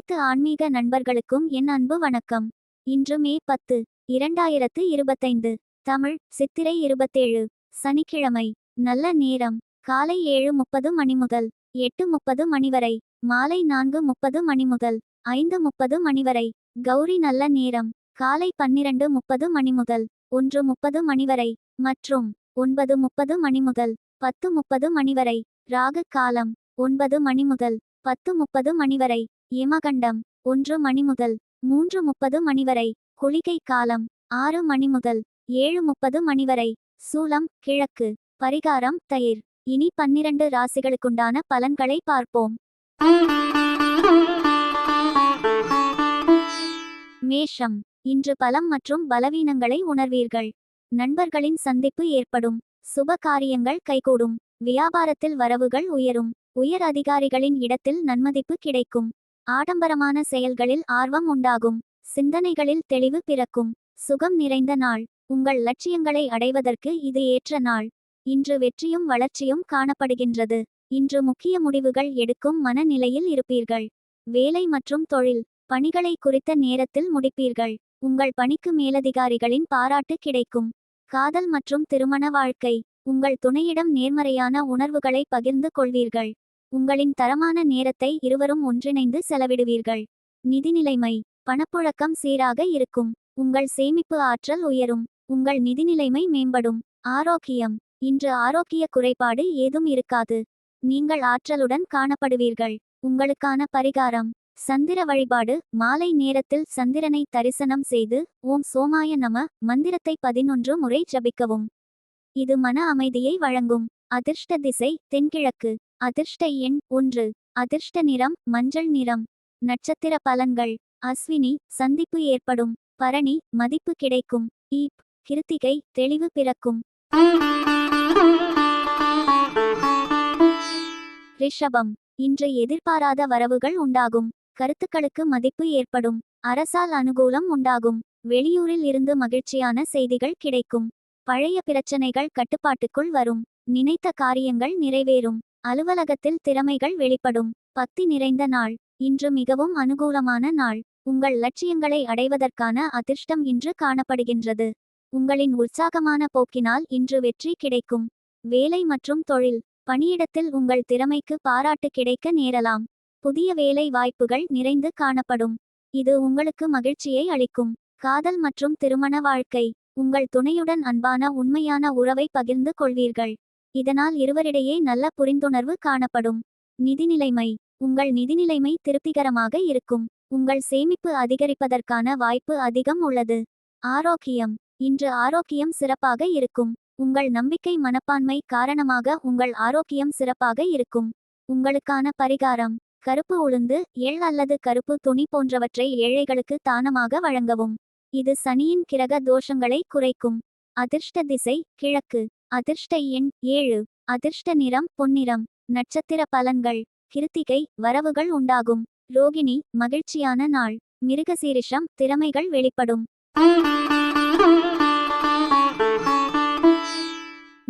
அனைத்து ஆன்மீக நண்பர்களுக்கும் என் அன்பு வணக்கம். இன்று மே பத்து இரண்டாயிரத்து இருபத்தைந்து. தமிழ் சித்திரை இருபத்தேழு. சனிக்கிழமை நல்ல நேரம். காலை ஏழு முப்பது மணி முதல் எட்டு முப்பது மணி வரை. மாலை நான்கு முப்பது மணி முதல் ஐந்து முப்பது மணி வரை. கௌரி நல்ல நேரம். காலை பன்னிரண்டு முப்பது மணி முதல் ஒன்று முப்பது மணி வரை. மற்றும் ஒன்பது முப்பது மணி முதல் பத்து முப்பது மணி வரை. ராகு காலம் ஒன்பது மணி முதல் பத்து முப்பது மணி வரை. யமகண்டம் ஒன்று மணி முதல் மூன்று முப்பது மணி வரை குளிகை காலம் ஆறு மணி முதல் ஏழு முப்பது மணி வரை சூலம் கிழக்கு பரிகாரம் தயிர். இனி பன்னிரண்டு ராசிகளுக்குண்டான பலன்களை பார்ப்போம். மேஷம் இன்று பலம் மற்றும் பலவீனங்களை உணர்வீர்கள். நண்பர்களின் சந்திப்பு ஏற்படும். சுப காரியங்கள் கைகூடும். வியாபாரத்தில் வரவுகள் உயரும். உயர் அதிகாரிகளின் இடத்தில் நன்மதிப்பு கிடைக்கும். ஆடம்பரமான செயல்களில் ஆர்வம் உண்டாகும். சிந்தனைகளில் தெளிவு பிறக்கும். சுகம் நிறைந்த நாள். உங்கள் லட்சியங்களை அடைவதற்கு இது ஏற்ற நாள். இன்று வெற்றியும் வளர்ச்சியும் காணப்படுகின்றது. இன்று முக்கிய முடிவுகள் எடுக்கும் மனநிலையில் இருப்பீர்கள். வேலை மற்றும் தொழில். பணிகளை குறித்த நேரத்தில் முடிப்பீர்கள். உங்கள் பணிக்கு மேலதிகாரிகளின் பாராட்டு கிடைக்கும். காதல் மற்றும் திருமண வாழ்க்கை. உங்கள் துணையிடம் நேர்மறையான உணர்வுகளை பகிர்ந்து கொள்வீர்கள். உங்களின் தரமான நேரத்தை இருவரும் ஒன்றிணைந்து செலவிடுவீர்கள். நிதிநிலைமை பணப்புழக்கம் சீராக இருக்கும். உங்கள் சேமிப்பு ஆற்றல் உயரும். உங்கள் நிதிநிலைமை மேம்படும். ஆரோக்கியம் இன்று ஆரோக்கிய குறைபாடு ஏதும் இருக்காது. நீங்கள் ஆற்றலுடன் காணப்படுவீர்கள். உங்களுக்கான பரிகாரம் சந்திர வழிபாடு. மாலை நேரத்தில் சந்திரனை தரிசனம் செய்து ஓம் சோமாய நம மந்திரத்தை பதினொன்று முறை ஜபிக்கவும். இது மன அமைதியை வழங்கும். அதிர்ஷ்ட திசை தென்கிழக்கு. அதிர்ஷ்ட எண் ஒன்று. அதிர்ஷ்ட நிறம் மஞ்சள் நிறம். நட்சத்திர பலன்கள். அஸ்வினி சந்திப்பு ஏற்படும். பரணி மதிப்பு கிடைக்கும். ஈப் கிருத்திகை தெளிவு பிறக்கும். ரிஷபம். இன்று எதிர்பாராத வரவுகள் உண்டாகும். கருத்துக்களுக்கு மதிப்பு ஏற்படும். அரசால் அனுகூலம் உண்டாகும். வெளியூரில் இருந்து மகிழ்ச்சியான செய்திகள் கிடைக்கும். பழைய பிரச்சனைகள் கட்டுப்பாட்டுக்குள் வரும். நினைத்த காரியங்கள் நிறைவேறும். அலுவலகத்தில் திறமைகள் வெளிப்படும். பக்தி நிறைந்த நாள். இன்று மிகவும் அனுகூலமான நாள். உங்கள் லட்சியங்களை அடைவதற்கான அதிர்ஷ்டம் இன்று காணப்படுகின்றது. உங்களின் உற்சாகமான போக்கினால் இன்று வெற்றி கிடைக்கும். வேலை மற்றும் தொழில். பணியிடத்தில் உங்கள் திறமைக்கு பாராட்டு கிடைக்க நேரலாம். புதிய வேலை வாய்ப்புகள் நிறைந்து காணப்படும். இது உங்களுக்கு மகிழ்ச்சியை அளிக்கும். காதல் மற்றும் திருமண வாழ்க்கை. உங்கள் துணையுடன் அன்பான உண்மையான உறவை பகிர்ந்து கொள்வீர்கள். இதனால் இருவரிடையே நல்ல புரிந்துணர்வு காணப்படும். நிதிநிலைமை. உங்கள் நிதிநிலைமை திருப்திகரமாக இருக்கும். உங்கள் சேமிப்பு அதிகரிப்பதற்கான வாய்ப்பு அதிகம் உள்ளது. ஆரோக்கியம். இன்று ஆரோக்கியம் சிறப்பாக இருக்கும். உங்கள் நம்பிக்கை மனப்பான்மை காரணமாக உங்கள் ஆரோக்கியம் சிறப்பாக இருக்கும். உங்களுக்கான பரிகாரம். கருப்பு உளுந்து எள் அல்லது கருப்பு துணி போன்றவற்றை ஏழைகளுக்கு தானமாக வழங்கவும். இது சனியின் கிரக தோஷங்களை குறைக்கும். அதிர்ஷ்ட திசை கிழக்கு. அதிர்ஷ்ட எண் ஏழு. அதிர்ஷ்ட நிறம் பொன்னிறம். நட்சத்திர பலன்கள். கிருத்திகை வரவுகள் உண்டாகும். ரோகிணி மகிழ்ச்சியான நாள். மிருகசீரிஷம் திறமைகள் வெளிப்படும்.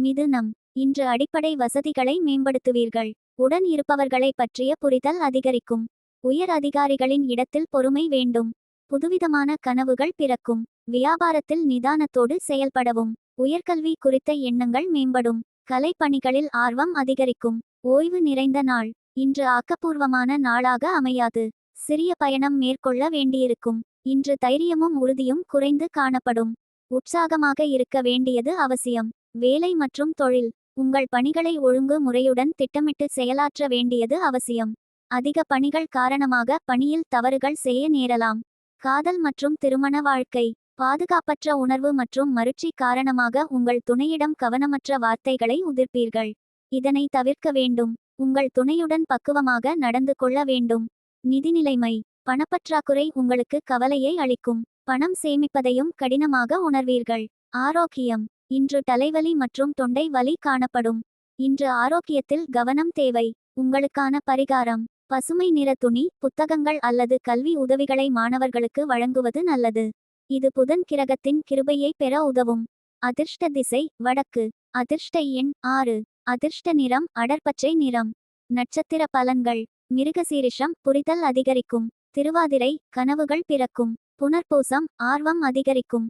மிதுனம். இன்று அடிப்படை வசதிகளை மேம்படுத்துவீர்கள். உடன் இருப்பவர்களை பற்றிய புரிதல் அதிகரிக்கும். உயர் அதிகாரிகளின் இடத்தில் பொறுமை வேண்டும். புதுவிதமான கனவுகள் பிறக்கும். வியாபாரத்தில் நிதானத்தோடு செயல்படவும். உயர்கல்வி குறித்த எண்ணங்கள் மேம்படும். கலைப்பணிகளில் ஆர்வம் அதிகரிக்கும். ஓய்வு நிறைந்த நாள். இன்று ஆக்கப்பூர்வமான நாளாக அமையாது. சிறிய பயணம் மேற்கொள்ள வேண்டியிருக்கும். இன்று தைரியமும் உறுதியும் குறைந்து காணப்படும். உற்சாகமாக இருக்க வேண்டியது அவசியம். வேலை மற்றும் தொழில். உங்கள் பணிகளை ஒழுங்கு முறையுடன் திட்டமிட்டு செயலாற்ற வேண்டியது அவசியம். அதிக பணிகள் காரணமாக பணியில் தவறுகள் செய்ய நேரலாம். காதல் மற்றும் திருமண வாழ்க்கை பாதுகாப்பற்ற உணர்வு மற்றும் மருட்சி காரணமாக உங்கள் துணையிடம் கவனமற்ற வார்த்தைகளை உதிர்ப்பீர்கள். இதனை தவிர்க்க வேண்டும். உங்கள் துணையுடன் பக்குவமாக நடந்து கொள்ள வேண்டும். நிதிநிலைமை பணப்பற்றாக்குறை உங்களுக்கு கவலையை அளிக்கும். பணம் சேமிப்பதையும் கடினமாக உணர்வீர்கள். ஆரோக்கியம் இன்று தலைவலி மற்றும் தொண்டை வலி காணப்படும். இன்று ஆரோக்கியத்தில் கவனம் தேவை. உங்களுக்கான பரிகாரம் பசுமை நிற துணி புத்தகங்கள் அல்லது கல்வி உதவிகளை மாணவர்களுக்கு வழங்குவது நல்லது. இது புதன் கிரகத்தின் கிருபையை பெற உதவும். அதிர்ஷ்ட திசை வடக்கு. அதிர்ஷ்ட எண் ஆறு. அதிர்ஷ்ட நிறம் அடர்பச்சை நிறம். நட்சத்திர பலன்கள். மிருகசீரிஷம் புரிதல் அதிகரிக்கும். திருவாதிரை கனவுகள் பிறக்கும். புனர்பூசம் ஆர்வம் அதிகரிக்கும்.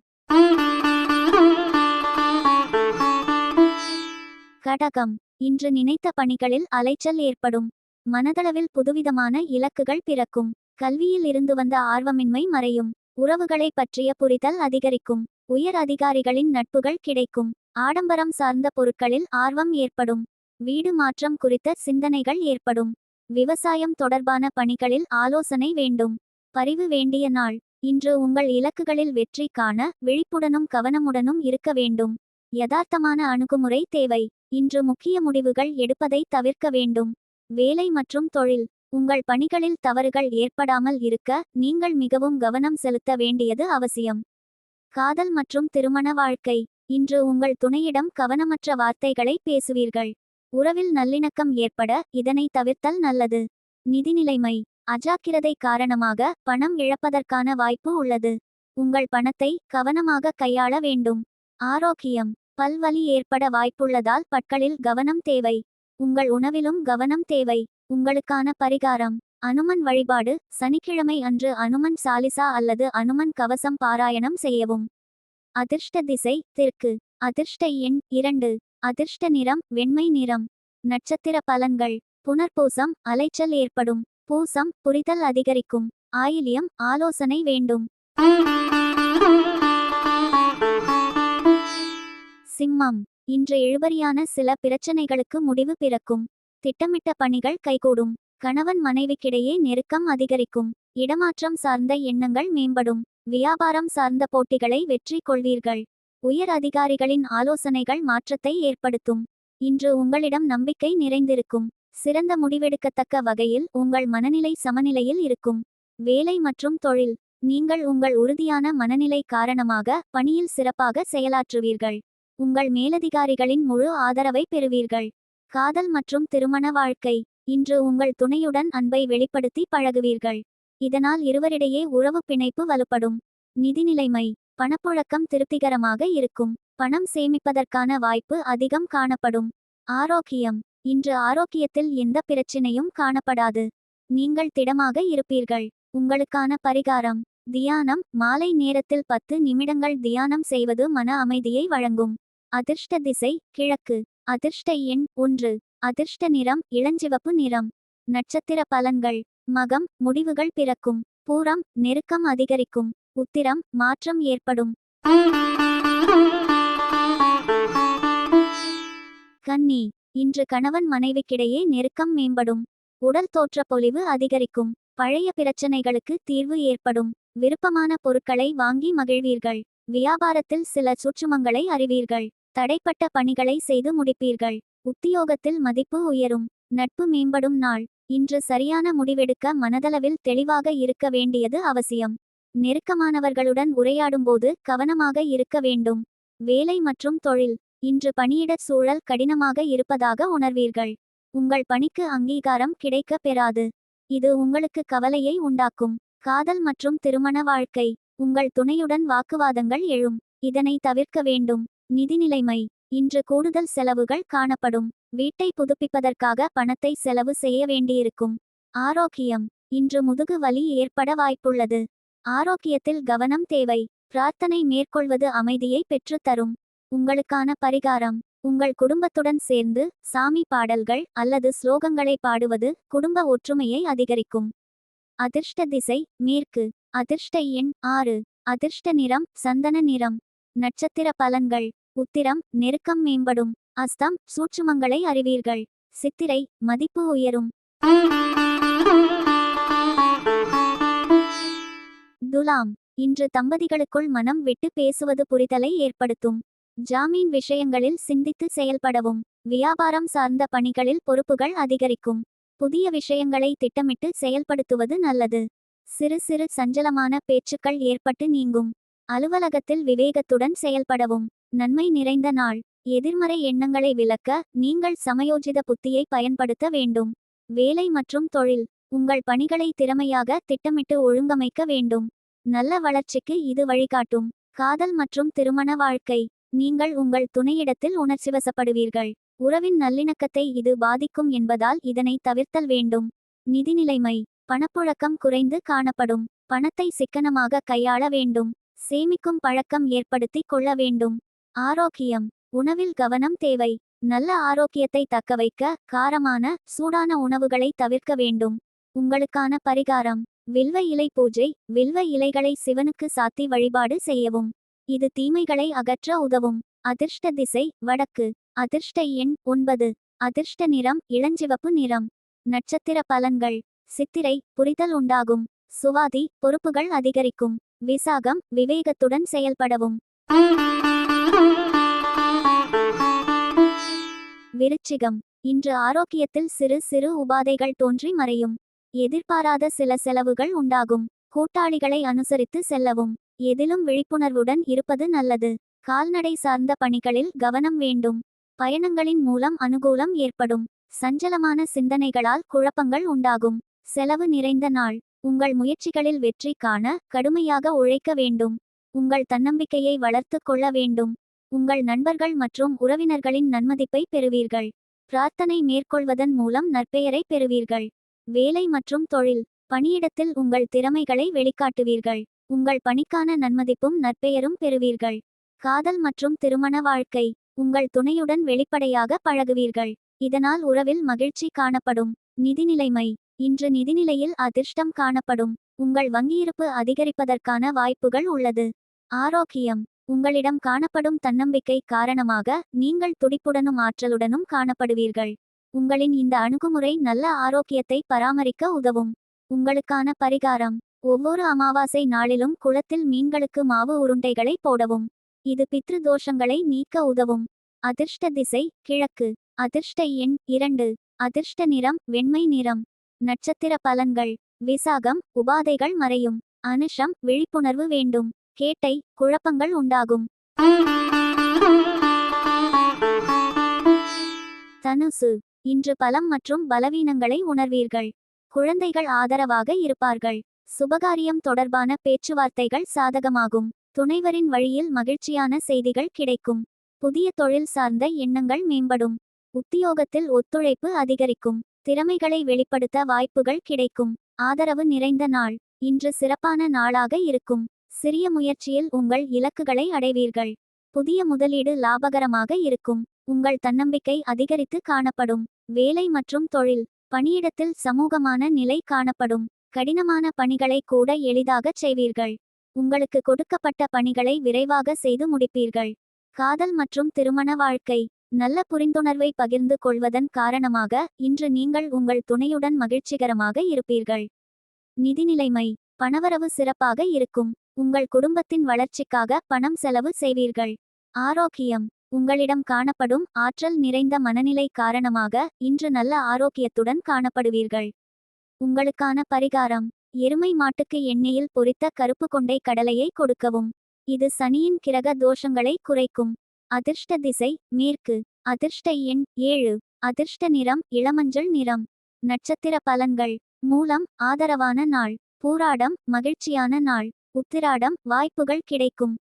கடகம். இன்று நினைத்த பணிகளில் அலைச்சல் ஏற்படும். மனதளவில் புதுவிதமான இலக்குகள் பிறக்கும். கல்வியில் இருந்து வந்த ஆர்வமின்மை மறையும். உறவுகளை பற்றிய புரிதல் அதிகரிக்கும். உயர் அதிகாரிகளின் நட்புகள் கிடைக்கும். ஆடம்பரம் சார்ந்த பொருட்களில் ஆர்வம் ஏற்படும். வீடு மாற்றம் குறித்த சிந்தனைகள் ஏற்படும். விவசாயம் தொடர்பான பணிகளில் ஆலோசனை வேண்டும். பரிவு வேண்டிய நாள். இன்று உங்கள் இலக்குகளில் வெற்றி காண விழிப்புடனும் கவனமுடனும் இருக்க வேண்டும். யதார்த்தமான அணுகுமுறை தேவை. இன்று முக்கிய முடிவுகள் எடுப்பதை தவிர்க்க வேண்டும். வேலை மற்றும் தொழில். உங்கள் பணிகளில் தவறுகள் ஏற்படாமல் இருக்க நீங்கள் மிகவும் கவனம் செலுத்த வேண்டியது அவசியம். காதல் மற்றும் திருமண வாழ்க்கை. இன்று உங்கள் துணையிடம் கவனமற்ற வார்த்தைகளை பேசுவீர்கள். உறவில் நல்லிணக்கம் ஏற்பட இதனை தவிர்த்தல் நல்லது. நிதிநிலைமை அஜாக்கிரதை காரணமாக பணம் இழப்பதற்கான வாய்ப்பு உள்ளது. உங்கள் பணத்தை கவனமாக கையாள வேண்டும். ஆரோக்கியம். பல்வலி ஏற்பட வாய்ப்புள்ளதால் பற்களில் கவனம் தேவை. உங்கள் உணவிலும் கவனம் தேவை. உங்களுக்கான பரிகாரம். அனுமன் வழிபாடு சனிக்கிழமை அன்று அனுமன் சாலிசா அல்லது அனுமன் கவசம் பாராயணம் செய்யவும். அதிர்ஷ்ட திசை தெற்கு. அதிர்ஷ்ட எண் இரண்டு. அதிர்ஷ்ட நிறம் வெண்மை நிறம். நட்சத்திர பலன்கள். புனர்பூசம் அலைச்சல் ஏற்படும். பூசம் புரிதல் அதிகரிக்கும். ஆயிலியம் ஆலோசனை வேண்டும். சிம்மம். இன்று இழுபறியான சில பிரச்சனைகளுக்கு முடிவு பிறக்கும். திட்டமிட்ட பணிகள் கைகூடும். கணவன் மனைவிக்கிடையே நெருக்கம் அதிகரிக்கும். இடமாற்றம் சார்ந்த எண்ணங்கள் மேம்படும். வியாபாரம் சார்ந்த போட்டிகளை வெற்றி கொள்வீர்கள். உயர் அதிகாரிகளின் ஆலோசனைகள் மாற்றத்தை ஏற்படுத்தும். இன்று உங்களிடம் நம்பிக்கை நிறைந்திருக்கும். சிறந்த முடிவெடுக்கத்தக்க வகையில் உங்கள் மனநிலை சமநிலையில் இருக்கும். வேலை மற்றும் தொழில். நீங்கள் உங்கள் உறுதியான மனநிலை காரணமாக பணியில் சிறப்பாக செயலாற்றுவீர்கள். உங்கள் மேலதிகாரிகளின் முழு ஆதரவை பெறுவீர்கள். காதல் மற்றும் திருமண வாழ்க்கை. இன்று உங்கள் துணையுடன் அன்பை வெளிப்படுத்தி பழகுவீர்கள். இதனால் இருவரிடையே உறவு பிணைப்பு வலுப்படும். நிதிநிலைமை பணப்புழக்கம் திருப்திகரமாக இருக்கும். பணம் சேமிப்பதற்கான வாய்ப்பு அதிகம் காணப்படும். ஆரோக்கியம். இன்று ஆரோக்கியத்தில் எந்த பிரச்சினையும் காணப்படாது. நீங்கள் திடமாக இருப்பீர்கள். உங்களுக்கான பரிகாரம். தியானம். மாலை நேரத்தில் பத்து நிமிடங்கள் தியானம் செய்வது மன அமைதியை வழங்கும். அதிர்ஷ்ட திசை கிழக்கு. அதிர்ஷ்ட எண் ஒன்று. அதிர்ஷ்ட நிறம் இளஞ்சிவப்பு நிறம். நட்சத்திர பலன்கள். மகம் முடிவுகள் பிறக்கும். பூரம் நெருக்கம் அதிகரிக்கும். உத்திரம் மாற்றம் ஏற்படும். கன்னி. இன்று கணவன் மனைவிக்கிடையே நெருக்கம் மேம்படும். உடல் தோற்ற பொலிவு அதிகரிக்கும். பழைய பிரச்சனைகளுக்கு தீர்வு ஏற்படும். விருப்பமான பொருட்களை வாங்கி மகிழ்வீர்கள். வியாபாரத்தில் சில சுற்றுமங்களை அறிவீர்கள். தடைப்பட்ட பணிகளை செய்து முடிப்பீர்கள். உத்தியோகத்தில் மதிப்பு உயரும். நட்பு மேம்படும் நாள். இன்று சரியான முடிவெடுக்க மனதளவில் தெளிவாக இருக்க வேண்டியது அவசியம். நெருக்கமானவர்களுடன் உரையாடும்போது கவனமாக இருக்க வேண்டும். வேலை மற்றும் தொழில். இன்று பணியிட சூழல் கடினமாக இருப்பதாக உணர்வீர்கள். உங்கள் பணிக்கு அங்கீகாரம் கிடைக்க பெறாது. இது உங்களுக்கு கவலையை உண்டாக்கும். காதல் மற்றும் திருமண வாழ்க்கை. உங்கள் துணையுடன் வாக்குவாதங்கள் எழும். இதனை தவிர்க்க வேண்டும். நிதிநிலைமை. இன்று கூடுதல் செலவுகள் காணப்படும். வீட்டை புதுப்பிப்பதற்காக பணத்தை செலவு செய்ய வேண்டியிருக்கும். ஆரோக்கியம். இன்று முதுகு வலி ஏற்பட வாய்ப்புள்ளது. ஆரோக்கியத்தில் கவனம் தேவை. பிரார்த்தனை மேற்கொள்வது அமைதியை பெற்றுத்தரும் உங்களுக்கான பரிகாரம். உங்கள் குடும்பத்துடன் சேர்ந்து சாமி பாடல்கள் அல்லது ஸ்லோகங்களை பாடுவது குடும்ப ஒற்றுமையை அதிகரிக்கும். அதிர்ஷ்ட திசை மேற்கு. அதிர்ஷ்ட எண் ஆறு. அதிர்ஷ்ட நிறம் சந்தன நிறம். நட்சத்திர பலன்கள். உத்திரம் நெருக்கம் மேம்படும். அஸ்தம் சூட்சுமங்களை அறிவீர்கள். சித்திரை மதிப்பு உயரும். துலாம் இன்று தம்பதிகளுக்குள் மனம் விட்டு பேசுவது புரிதலை ஏற்படுத்தும். ஜாமீன் விஷயங்களில் சிந்தித்து செயல்படவும். வியாபாரம் சார்ந்த பணிகளில் பொறுப்புகள் அதிகரிக்கும். புதிய விஷயங்களை திட்டமிட்டு செயல்படுத்துவது நல்லது. சிறு சிறு சஞ்சலமான பேச்சுக்கள் ஏற்பட்டு நீங்கும். அலுவலகத்தில் விவேகத்துடன் செயல்படவும். நன்மை நிறைந்த நாள். எதிர்மறை எண்ணங்களை விளக்க நீங்கள் சமயோஜித புத்தியை பயன்படுத்த வேண்டும். வேலை மற்றும் தொழில். உங்கள் பணிகளை திறமையாக திட்டமிட்டு ஒழுங்கமைக்க வேண்டும். நல்ல வளர்ச்சிக்கு இது வழிகாட்டும். காதல் மற்றும் திருமண வாழ்க்கை. நீங்கள் உங்கள் துணையிடத்தில் உணர்ச்சிவசப்படுவீர்கள். உறவின் நல்லிணக்கத்தை இது பாதிக்கும் என்பதால் இதனை தவிர்த்தல் வேண்டும். நிதிநிலைமை. பணப்புழக்கம் குறைந்து காணப்படும். பணத்தை சிக்கனமாக கையாள வேண்டும். சேமிக்கும் பழக்கம் ஏற்படுத்திக் கொள்ள வேண்டும். ஆரோக்கியம். உணவில் கவனம் தேவை. நல்ல ஆரோக்கியத்தை தக்கவைக்க காரமான சூடான உணவுகளை தவிர்க்க வேண்டும். உங்களுக்கான பரிகாரம். வில்வ இலை பூஜை. வில்வ இலைகளை சிவனுக்கு சாத்தி வழிபாடு செய்யவும். இது தீமைகளை அகற்ற உதவும். அதிர்ஷ்ட திசை வடக்கு. அதிர்ஷ்ட எண் ஒன்பது. அதிர்ஷ்ட நிறம் இளஞ்சிவப்பு நிறம். நட்சத்திர பலன்கள். சித்திரை புரிதல் உண்டாகும். சுவாதி பொறுப்புகள் அதிகரிக்கும். விசாகம் விவேகத்துடன் செயல்படவும். விருச்சிகம். இன்று ஆரோக்கியத்தில் சிறு சிறு உபாதைகள் தோன்றி மறையும். எதிர்பாராத சில செலவுகள் உண்டாகும். கூட்டாளிகளை அனுசரித்து செல்லவும். எதிலும் விழிப்புணர்வுடன் இருப்பது நல்லது. கால்நடை சார்ந்த பணிகளில் கவனம் வேண்டும். பயணங்களின் மூலம் அனுகூலம் ஏற்படும். சஞ்சலமான சிந்தனைகளால் குழப்பங்கள் உண்டாகும். செலவு நிறைந்த நாள். உங்கள் முயற்சிகளில் வெற்றி காண கடுமையாக உழைக்க வேண்டும். உங்கள் தன்னம்பிக்கையை வளர்த்துக் கொள்ள வேண்டும். உங்கள் நண்பர்கள் மற்றும் உறவினர்களின் நன்மதிப்பை பெறுவீர்கள். பிரார்த்தனை மேற்கொள்வதன் மூலம் நற்பெயரை பெறுவீர்கள். வேலை மற்றும் தொழில் பணியிடத்தில் உங்கள் திறமைகளை வெளிக்காட்டுவீர்கள். உங்கள் பணிக்கான நன்மதிப்பும் நற்பெயரும் பெறுவீர்கள். காதல் மற்றும் திருமண வாழ்க்கை உங்கள் துணையுடன் வெளிப்படையாக பழகுவீர்கள். இதனால் உறவில் மகிழ்ச்சி காணப்படும். நிதிநிலைமை இன்று நிதிநிலையில் அதிர்ஷ்டம் காணப்படும். உங்கள் வங்கியிருப்பு அதிகரிப்பதற்கான வாய்ப்புகள் உள்ளது. ஆரோக்கியம் உங்களிடம் காணப்படும் தன்னம்பிக்கை காரணமாக நீங்கள் துடிப்புடனும் ஆற்றலுடனும் காணப்படுவீர்கள். உங்களின் இந்த அணுகுமுறை நல்ல ஆரோக்கியத்தை பராமரிக்க உதவும். உங்களுக்கான பரிகாரம். ஒவ்வொரு அமாவாசை நாளிலும் குளத்தில் மீன்களுக்கு மாவு உருண்டைகளை போடவும். இது பித்ரு தோஷங்களை நீக்க உதவும். அதிர்ஷ்ட திசை கிழக்கு. அதிர்ஷ்ட எண் இரண்டு. அதிர்ஷ்ட நிறம் வெண்மை நிறம். நட்சத்திர பலன்கள். விசாகம் உபாதைகள் மறையும். அனுஷம் விழிப்புணர்வு வேண்டும். கேட்டை குழப்பங்கள் உண்டாகும். தனுசு இன்று பலம் மற்றும் பலவீனங்களை உணர்வீர்கள். குழந்தைகள் ஆதரவாக இருப்பார்கள். சுபகாரியம் தொடர்பான பேச்சுவார்த்தைகள் சாதகமாகும். துணைவரின் வழியில் மகிழ்ச்சியான செய்திகள் கிடைக்கும். புதிய தொழில் சார்ந்த எண்ணங்கள் மேம்படும். உத்தியோகத்தில் ஒத்துழைப்பு அதிகரிக்கும். திறமைகளை வெளிப்படுத்த வாய்ப்புகள் கிடைக்கும். ஆதரவு நிறைந்த நாள். இன்று சிறப்பான நாளாக இருக்கும். சிறிய முயற்சியில் உங்கள் இலக்குகளை அடைவீர்கள். புதிய முதலீடு லாபகரமாக இருக்கும். உங்கள் தன்னம்பிக்கை அதிகரித்து காணப்படும். வேலை மற்றும் தொழில் பணியிடத்தில் சமூகமான நிலை காணப்படும். கடினமான பணிகளை கூட எளிதாகச் செய்வீர்கள். உங்களுக்கு கொடுக்கப்பட்ட பணிகளை விரைவாக செய்து முடிப்பீர்கள். காதல் மற்றும் திருமண வாழ்க்கை நல்ல புரிந்துணர்வை பகிர்ந்து கொள்வதன் காரணமாக இன்று நீங்கள் உங்கள் துணையுடன் மகிழ்ச்சிகரமாக இருப்பீர்கள். நிதிநிலைமை பணவரவு சிறப்பாக இருக்கும். உங்கள் குடும்பத்தின் வளர்ச்சிக்காக பணம் செலவு செய்வீர்கள். ஆரோக்கியம். உங்களிடம் காணப்படும் ஆற்றல் நிறைந்த மனநிலை காரணமாக இன்று நல்ல ஆரோக்கியத்துடன் காணப்படுவீர்கள். உங்களுக்கான பரிகாரம். எருமை மாட்டுக்கு எண்ணெயில் பொரித்த கருப்பு கொண்டை கடலையை கொடுக்கவும். இது சனியின் கிரக தோஷங்களை குறைக்கும். அதிர்ஷ்ட திசை மேற்கு. அதிர்ஷ்ட எண் ஏழு. அதிர்ஷ்ட நிறம் இளமஞ்சள் நிறம். நட்சத்திர பலன்கள். மூலம் ஆதரவான நாள். பூராடம் மகிழ்ச்சியான நாள். உத்திராடம் வாய்ப்புகள் கிடைக்கும்.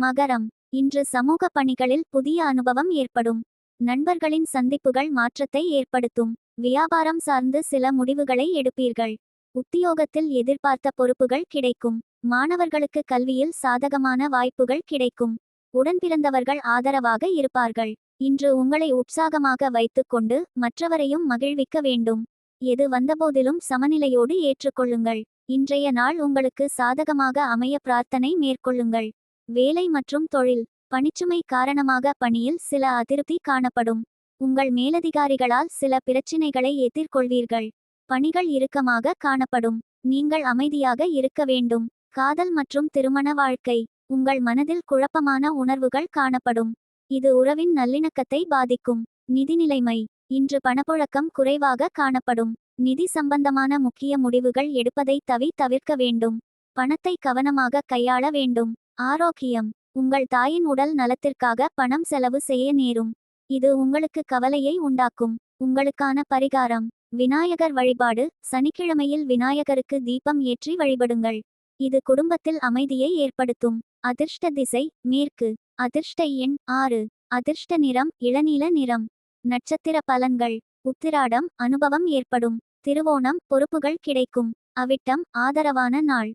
மகரம். இன்று சமூக பணிகளில் புதிய அனுபவம் ஏற்படும். நண்பர்களின் சந்திப்புகள் மாற்றத்தை ஏற்படுத்தும். வியாபாரம் சார்ந்து சில முடிவுகளை எடுப்பீர்கள். உத்தியோகத்தில் எதிர்பார்த்த பொறுப்புகள் கிடைக்கும். மாணவர்களுக்கு கல்வியில் சாதகமான வாய்ப்புகள் கிடைக்கும். உடன்பிறந்தவர்கள் ஆதரவாக இருப்பார்கள். இன்று உங்களை உற்சாகமாக வைத்துக்கொண்டு மற்றவரையும் மகிழ்விக்க வேண்டும். எது வந்தபோதிலும் சமநிலையோடு ஏற்றுக்கொள்ளுங்கள். இன்றைய நாள் உங்களுக்கு சாதகமாக அமைய பிரார்த்தனை மேற்கொள்ளுங்கள். வேலை மற்றும் தொழில் பணிச்சுமை காரணமாக பணியில் சில அதிருப்தி காணப்படும். உங்கள் மேலதிகாரிகளால் சில பிரச்சினைகளை எதிர்கொள்வீர்கள். பணிகள் இறுக்கமாக காணப்படும். நீங்கள் அமைதியாக இருக்க வேண்டும். காதல் மற்றும் திருமண வாழ்க்கை உங்கள் மனதில் குழப்பமான உணர்வுகள் காணப்படும். இது உறவின் நல்லிணக்கத்தை பாதிக்கும். நிதிநிலைமை இன்று பணப்புழக்கம் குறைவாக காணப்படும். நிதி சம்பந்தமான முக்கிய முடிவுகள் எடுப்பதை தவி தவிர்க்க வேண்டும். பணத்தை கவனமாக கையாள வேண்டும். ஆரோக்கியம். உங்கள் தாயின் உடல் நலத்திற்காக பணம் செலவு செய்ய நேரும். இது உங்களுக்கு கவலையை உண்டாக்கும். உங்களுக்கான பரிகாரம். விநாயகர் வழிபாடு. சனிக்கிழமையில் விநாயகருக்கு தீபம் ஏற்றி வழிபடுங்கள். இது குடும்பத்தில் அமைதியை ஏற்படுத்தும். அதிர்ஷ்ட திசை மேற்கு. அதிர்ஷ்ட எண் ஆறு. அதிர்ஷ்ட நிறம் இளநீல நிறம். நட்சத்திர பலன்கள். உத்திராடம் அனுபவம் ஏற்படும். திருவோணம் பொறுப்புகள் கிடைக்கும். அவிட்டம் ஆதரவான நாள்.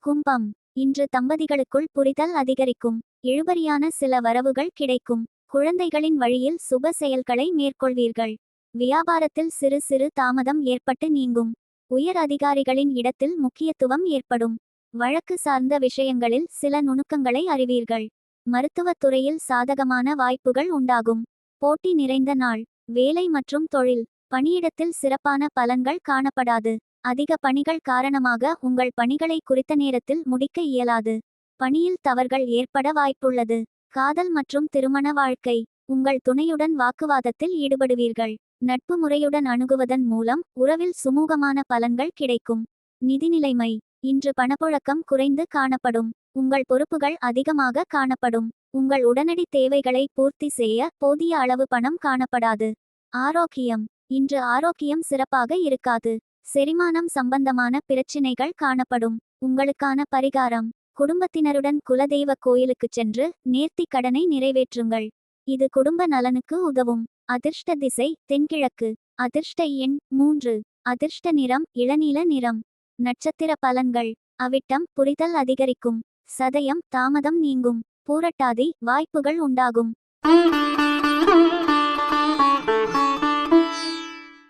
கும்பம். இன்று தம்பதிகளுக்குள் புரிதல் அதிகரிக்கும். இழுபறியான சில வரவுகள் கிடைக்கும். குழந்தைகளின் வழியில் சுப செயல்களை மேற்கொள்வீர்கள். வியாபாரத்தில் சிறு சிறு தாமதம் ஏற்பட்டு நீங்கும். உயர் அதிகாரிகளின் இடத்தில் முக்கியத்துவம் ஏற்படும். வழக்கு சார்ந்த விஷயங்களில் சில நுணுக்கங்களை அறிவீர்கள். மருத்துவத் துறையில் சாதகமான வாய்ப்புகள் உண்டாகும். போட்டி நிறைந்த நாள் வேலை மற்றும் தொழில் பணியிடத்தில் சிறப்பான பலன்கள் காணப்படாது. அதிக பணிகள் காரணமாக உங்கள் பணிகளை குறித்த நேரத்தில் முடிக்க இயலாது. பணியில் தவறுகள் ஏற்பட வாய்ப்புள்ளது. காதல் மற்றும் திருமண வாழ்க்கை உங்கள் துணையுடன் வாக்குவாதத்தில் ஈடுபடுவீர்கள். நட்பு முறையுடன் அணுகுவதன் மூலம் உறவில் சுமூகமான பலன்கள் கிடைக்கும். நிதிநிலைமை இன்று பணப்புழக்கம் குறைந்து காணப்படும். உங்கள் பொறுப்புகள் அதிகமாக காணப்படும். உங்கள் உடனடி தேவைகளை பூர்த்தி செய்ய போதிய அளவு பணம் காணப்படாது. ஆரோக்கியம். இன்று ஆரோக்கியம் சிறப்பாக இருக்காது. செரிமானம் சம்பந்தமான பிரச்சினைகள் காணப்படும். உங்களுக்கான பரிகாரம். குடும்பத்தினருடன் குலதெய்வ கோயிலுக்குச் சென்று நேர்த்திக் கடனை நிறைவேற்றுங்கள். இது குடும்ப நலனுக்கு உதவும். அதிர்ஷ்ட திசை தென்கிழக்கு. அதிர்ஷ்ட எண் மூன்று. அதிர்ஷ்ட நிறம் இளநீல நிறம். நட்சத்திர பலன்கள். அவிட்டம் புரிதல் அதிகரிக்கும். சதயம் தாமதம் நீங்கும். பூரட்டாதி வாய்ப்புகள் உண்டாகும்.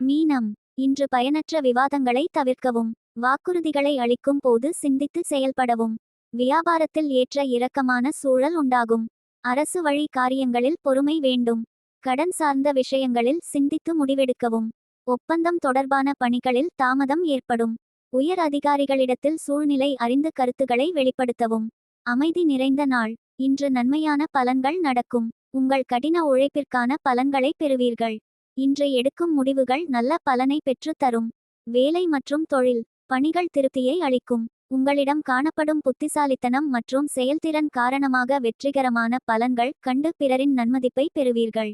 மீனம். இன்று பயனற்ற விவாதங்களை தவிர்க்கவும் வாக்குறுதிகளை அளிக்கும் போது சிந்தித்து செயல்படவும் வியாபாரத்தில் ஏற்ற இரக்கமான சூழல் உண்டாகும். அரசு வழி காரியங்களில் பொறுமை வேண்டும். கடன் சார்ந்த விஷயங்களில் சிந்தித்து முடிவெடுக்கவும். ஒப்பந்தம் தொடர்பான பணிகளில் தாமதம் ஏற்படும். உயர் அதிகாரிகளிடத்தில் சூழ்நிலை அறிந்து கருத்துக்களை வெளிப்படுத்தவும். அமைதி நிறைந்த நாள். இன்று நன்மையான பலன்கள் நடக்கும். உங்கள் கடின உழைப்பிற்கான பலன்களை பெறுவீர்கள். இன்று எடுக்கும் முடிவுகள் நல்ல பலனை பெற்றுத் தரும். வேலை மற்றும் தொழில். பணிகள் திருப்தியை அளிக்கும். உங்களிடம் காணப்படும் புத்திசாலித்தனம் மற்றும் செயல்திறன் காரணமாக வெற்றிகரமான பலன்கள் கண்டு பிறரின் நன்மதிப்பை பெறுவீர்கள்.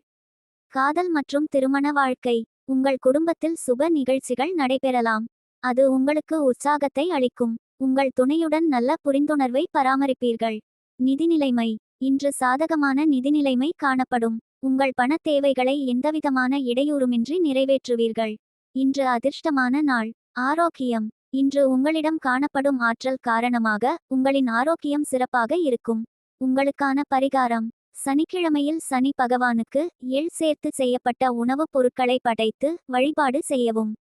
காதல் மற்றும் திருமண வாழ்க்கை. உங்கள் குடும்பத்தில் சுப நிகழ்ச்சிகள் நடைபெறலாம். அது உங்களுக்கு உற்சாகத்தை அளிக்கும். உங்கள் துணையுடன் நல்ல புரிந்துணர்வை பராமரிப்பீர்கள். நிதிநிலைமை. இன்று சாதகமான நிதிநிலைமை காணப்படும். உங்கள் பணத் தேவைகளை எந்தவிதமான இடையூறுமின்றி நிறைவேற்றுவீர்கள். இன்று அதிர்ஷ்டமான நாள். ஆரோக்கியம். இன்று உங்களிடம் காணப்படும் ஆற்றல் காரணமாக உங்களின் ஆரோக்கியம் சிறப்பாக இருக்கும். உங்களுக்கான பரிகாரம். சனிக்கிழமையில் சனி பகவானுக்கு எள் சேர்த்து செய்யப்பட்ட உணவுப் பொருட்களை படைத்து வழிபாடு செய்யவும்.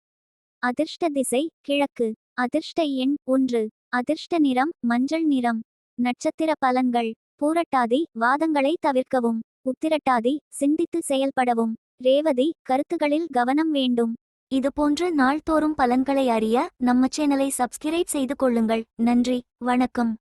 அதிர்ஷ்ட திசை கிழக்கு. அதிர்ஷ்ட எண் ஒன்று. அதிர்ஷ்ட நிறம் மஞ்சள் நிறம். நட்சத்திர பலன்கள். பூரட்டாதி வாதங்களை தவிர்க்கவும். உத்திரட்டாதி சிந்தித்து செயல்படவும். ரேவதி கருத்துகளில் கவனம் வேண்டும். இதுபோன்று நாள்தோறும் பலன்களை அறிய நம்ம சேனலை சப்ஸ்கிரைப் செய்து கொள்ளுங்கள். நன்றி. வணக்கம்.